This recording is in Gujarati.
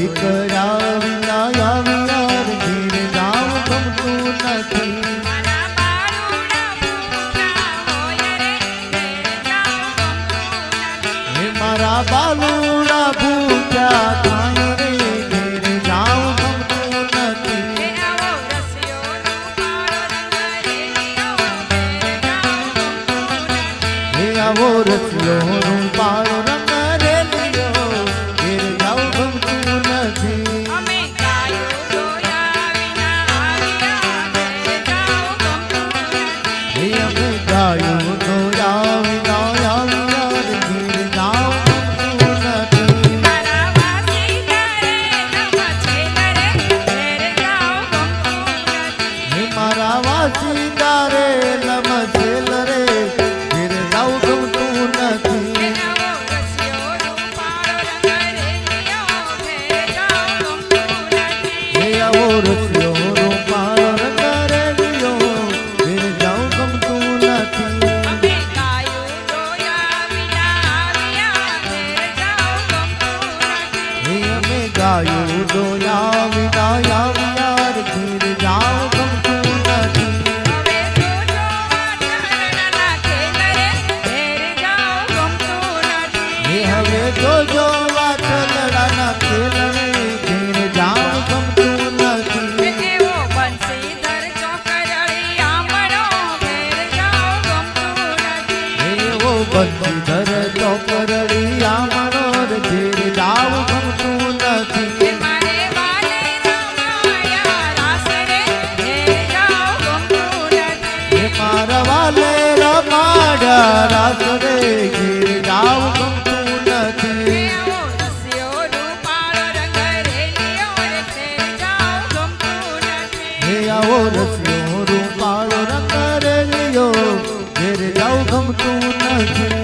દીકરા વિના આવ્યા ઘીર ગામ ગમતું નથી મારા બાલુડા ભૂખ્યા થાય રે ગાયું અમે ગાયું દોયા રાત રે ઘેર જાવ ગમતું નથી. હે આવો રસિયો, રૂપાળો રંગ રેલીઓ ઘેર જાવ ગમતું નથી.